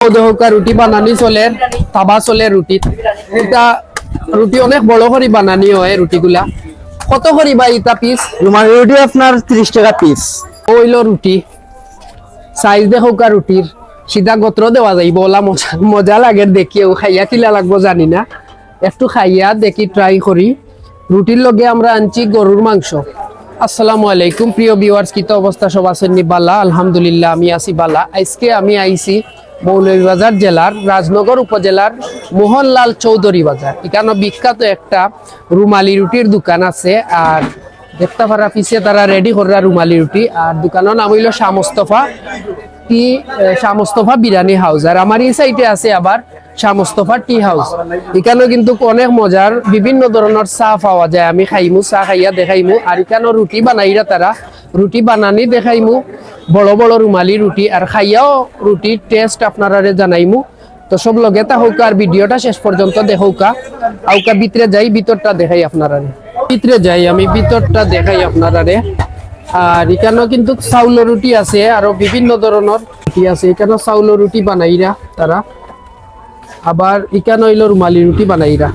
দহকা রুটি বানানি চলে তাবা চলে রুটি এটা রুটি অনেক বড় করে বানানি হয় রুটিগুলা কত করি বা ইটা পিস রুমালি রুটি আপনার ত্রিশ টাকা পিস ওইল রুটি সাইজ দেখোকা রুটির সিধা গোত্র দেওয়া যাইব ওলা মজা মজা লাগে দেখিও খাইয়া কিলা লাগবো জানি না। একটু খাইয়া দেখি ট্রাই করি। রুটির লগে আমরা আনছি গরুর মাংস। আসসালামু আলাইকুম প্রিয় ভিউয়ার্স কিত অবস্থা সব আছেন নি? বালা আলহামদুলিল্লাহ আমি আছি বালা। আজকে আমি আইছি মৌলভীবাজার জেলার রাজনগর উপজেলার মোহনলাল চৌধুরী বাজার। এখানে বিখ্যাত একটা রুমালি রুটির দোকান আছে আর দেখতে পারা পিছে তারা রেডি করা রুমালি রুটি। আর দোকানের নাম হইল শাহ মোস্তফা টি আহ, শাহ মোস্তফা বিরিয়ানি হাউস আর আমার এই সাইডে আছে আবার শাহ মোস্তফা টি হাউস এখানেও কিন্তু অনেক মজার বিভিন্ন ধরনের চা পাওয়া যায়। আমি খাইমু চা খাইয়া দেখাইমু। আর এখানেও রুটি বানাইরা তারা রুটি বানানি দেখাইমু। বড় বড় রুমালি রুটি, আর খাইয়াও রুটির টেস্ট আপনারা জানাইমু। তো সব লগে তা হোক আর ভিডিওটা শেষ পর্যন্ত দেখৌকা। আউকা ভিতরে যাই, ভিতরটা দেখাই আপনারা ভিতরে যাই, আমি ভিতরটা দেখাই আপনারা আর এখানেও কিন্তু চাউল রুটি আছে, আরও বিভিন্ন ধরনের রুটি আছে। এখানেও চাউল রুটি বানাইরা তারা। আবার এখানে হইল রুমালি রুটি বানাইরা।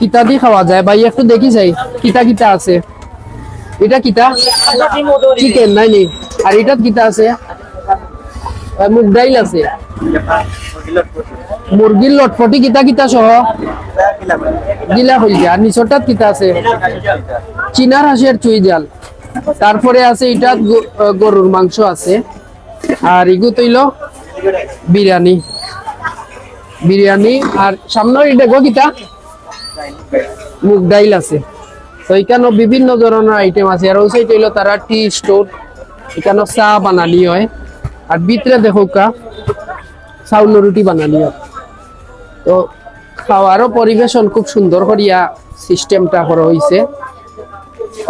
কিতা দিয়ে খাওয়া যায়? ভাই, একটু দেখি যাই। কিতা কিতা আছে? এটা কিতা? চিকেন নাই নি? আর এটাত কিতা আছে? মুগ ডাইল আছে। মুরগির লটফটি কিতা কিতা সহ? গিলা হইছে আর নিচরটাত কিতা আছে? চিনার হাঁসের চুই জাল। তারপরে আছে এটা গরুর মাংস আছে। আর ইগু তৈল বিরিয়ানি বিরিয়ানি আর সামনে এটা গো কিতা? মুগ ডাইল আছে। তো এখানে বিভিন্ন ধরনের আইটেম আছে। আর ওই সাইড তারা টি স্টোর এখানে চা বানানি হয়। আর ভিতরে দেখো কা চাউল রুটি বানানি হয়। তো খাওয়ারও পরিবেশন খুব সুন্দর করিয়া সিস্টেমটা করা হয়েছে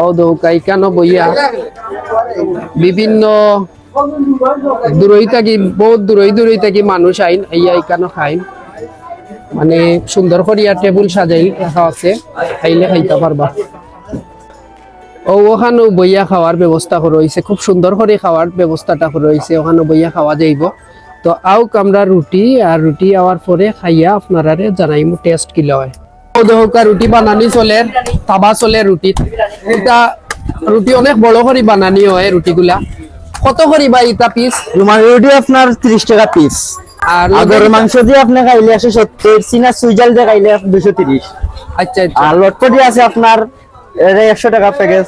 ও দৌকা এখানে বইয়া বিভিন্ন দূরই থাকি বহুত দূরই দূরই থাকি মানুষ আইন ইয়া এখানে খাইন। মানে সুন্দর করিয়া টেবিল সাজাই রাখা আছে। খাইলে খাইতে পারবা। ও ওখানেও বইয়া খাওয়ার ব্যবস্থা করা হয়েছে। খুব সুন্দর করে খাওয়ার ব্যবস্থাটা করা হয়েছে। ওখানে বইয়া খাওয়া যাইব। তো আউক আমরা রুটি আর রুটি আওয়ার পরে খাইয়া আপনারা জানাইমু টেস্ট কিলো হয় ও দেহকা রুটি বানানি চলে তাবা চলে রুটি। এটা রুটি অনেক বড় করে বানানি হয় রুটিগুলা। কত করি বা ইটা পিস রুমালি রুটি আপনার ত্রিশ টাকা পিস আর মাংস দিয়ে আপনি খাইলে একশো সত্তর চীনা সুইজাল দিয়ে খাইলে দুশো তিরিশ। আচ্ছা আচ্ছা। আর লটপটি আছে আপনার এটা একশো টাকা প্যাকেজ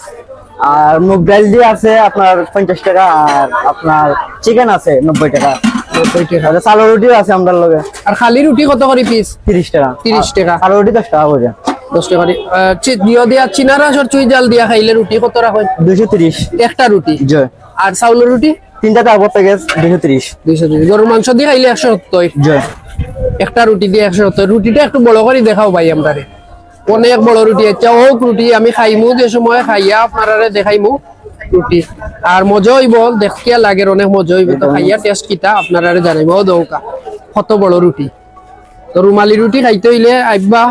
আর মুগ ডাল দিয়ে আছে আপনার পঞ্চাশ টাকা আর আপনার চিকেন আছে নব্বই টাকা। নব্বই টাকা। আর রুটিও আছে লগে। আর খালি রুটি কত করে পিস তিরিশ টাকা। 30 টাকা। রুটি দশ টাকা করে। দশ টাকা দিয়া চুই জাল দিয়া খাইলে রুটি কত রাখ দুশো তিরিশ। একটা রুটি? জয়। আর চাউলের রুটি? তিনটা টাকা প্যাকেজ তিরিশ। দুইশো তিরিশ। গরুর মাংস দিয়ে খাইলে একশো সত্তর। জয়। একটা রুটি দিয়ে একশো সত্তর। রুটিটা একটু বড় করে দেখাও ভাই আমরা অনেক বড় রুটি আচ্ছা হোক রুটি আমি খাইমু, যে সময় খাইয়া আপনারা দেখাইমু রুটি আর মজা হইব দেখিয়া লাগে অনেক মজা হইব। তো খাইয়া টেস্ট কিটা আপনারা জানাইব দৌকা। কত বড় রুটি তো রুমালি রুটি খাইতে হইলে আইবা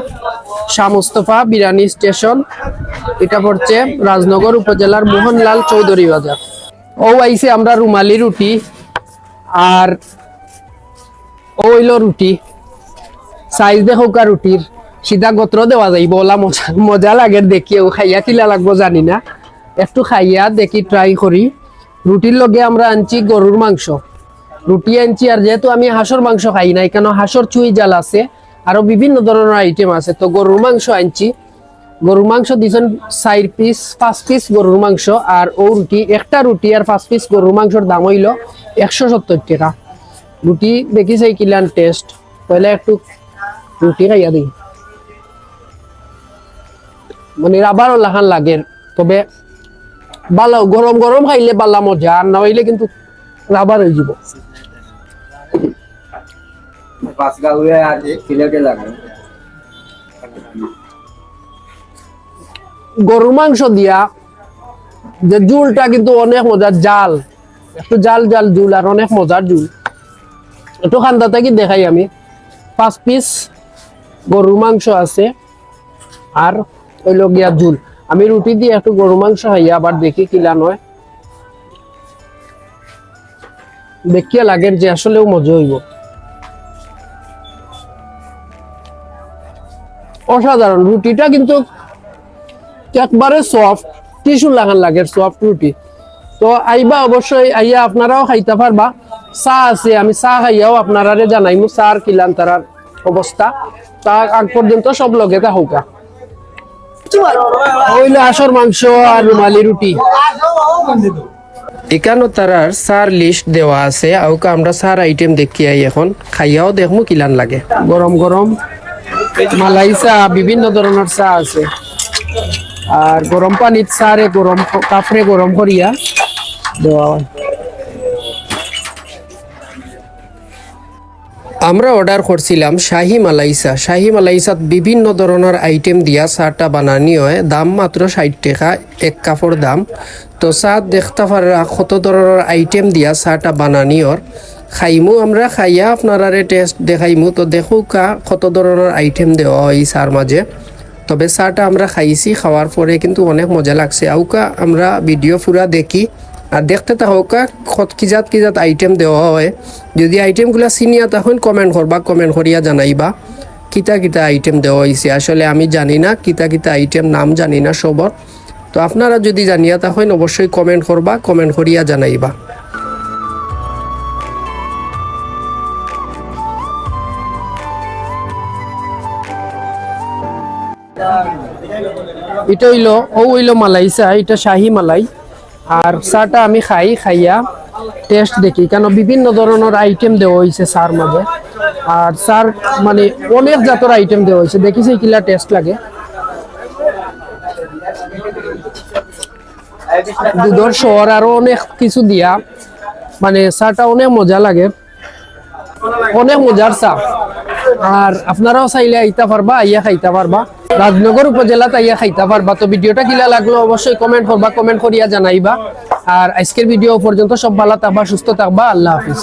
শাহ মুস্তফা বিরানি স্টেশন এটা পড়ছে রাজনগর উপজেলার মোহনলাল চৌধুরী বাজার ও আইছে আমরা রুমালি রুটি আর ও হইল রুটি সাইজ দেখো রুটির সিধা গোত্র দেওয়া যাইব ওলা মজা মজা লাগে দেখিও খাইয়া কিলা লাগবো, জানি না। একটু খাইয়া দেখি ট্রাই করি। রুটির লগে আমরা আনছি গরুর মাংস। রুটি আনছি, আর যেহেতু আমি হাঁসর মাংস খাই না এখানে হাঁসর চুই জাল আছে, আরও বিভিন্ন ধরনের আইটেম আছে, তো গরুর মাংস আনছি। গরুর মাংস দিছেন চার পিস পাঁচ পিস গরুর মাংস, আর ও রুটি, একটা রুটি আর পাঁচ পিস গরুর মাংসর দাম হইল একশো সত্তর টাকা। রুটি দেখি চাই কিলান টেস্ট পয়লা একটু রুটি খাইয়া দিই। মানে আবারও লাখান লাগে। তবে ভালো গরম গরম খাইলে বালা মজা আর না হইলে কিন্তু রাবার হয়ে যাব গরুর মাংস দিয়া যে জুলটা কিন্তু অনেক মজার জাল। একটু জাল জাল জুল আর অনেক মজার জুল। একটু খান্দা থাকি দেখাই আমি। পাঁচ পিস গরুর মাংস আছে। আর হইল গিয়া ঝুল আমি রুটি দিয়ে একটু গরু মাংস হাইয়া আবার দেখি কিলা নয়। দেখিয়া লাগে যে আসলেও মজা হইব। অসাধারণ, রুটিটা কিন্তু একবারে সফট টিসু লাগান লাগে সফট রুটি। তো আইবা অবশ্যই, আইয়া আপনারাও খাইতে পারবা। চা আছে, আমি চা খাইয়াও আপনারা জানাইমু চা আর কিলান তার অবস্থা। তা আগ পর্যন্ত সব লগে তা হোকা হইল আসর মাংস আর রুমালি রুটি। এখানে তারার সার লিস্ট দেওয়া আছে। আউকা আমরা সার আইটেম দেখি আই এখন। খাইয়াও দেখমু কিলান লাগে। গরম গরম। মালাই চা বিভিন্ন ধরনের চা আছে। আর গরম পানিত সারে গরম কাফরে গরম করিয়া দেওয়া হয়। আমরা অর্ডার করছিলাম শাহি মালাইসা। শাহি মালাইসাত বিভিন্ন ধরনের আইটেম দিয়া চাটা বানানি হয়। দাম মাত্র ষাট টাকা, এক কাপড় দাম। তো চা দেখতে পারা কত ধরনের আইটেম দিয়া চাটা বানানি ওর। খাইমু আমরা, খাইয়া আপনারারে টেস্ট দেখাইমু। তো দেখো কা কত ধরনের আইটেম দেওয়া হয় চার মাঝে। তবে চাটা আমরা খাইছি, খাওয়ার পরে কিন্তু অনেক মজা লাগছে। আউকা, আমরা ভিডিও পুরা দেখি। আর দেখতে থাকা কত কিজাত কিজাত আইটেম দেওয়া হয়। যদি আইটেমগুলো চিনিয়া তখন কমেন্ট করবা কমেন্ট করিয়া জানাইবা কিতা কিতা আইটেম দেওয়া হয়েছে আসলে আমি জানি না কিতা কিতা আইটেম নাম জানি না সবর। তো আপনারা যদি জানিয়া তখন অবশ্যই কমেন্ট করবা কমেন্ট করিয়া জানাইবা। এটা হইল, ও হইল মালাই চা এটা শাহি মালাই। আর চাটা আমি খাই, খাইয়া টেস্ট দেখি। কেন বিভিন্ন ধরনের আইটেম দেওয়া হয়েছে চার মাঝে। আর চার মানে অনেক জাতের আইটেম দেওয়া হয়েছে দেখিছে কিলা টেস্ট লাগে। দুধর শহর আরও অনেক কিছু দিয়া মানে চাটা অনেক মজা লাগে। অনেক মজার চা। আর আপনারাও চাইলে আইতা পারবা, আইয়া খাইতে পারবা। রাজনগর উপজেলা তাইয়া খাইতে পারবা। তো ভিডিওটা কিলা লাগল অবশ্যই কমেন্ট করবা কমেন্ট করিয়া জানাইবা। আর আজকের ভিডিও পর্যন্ত সব ভালো থাকবা, সুস্থ থাকবা, আল্লাহ হাফিজ।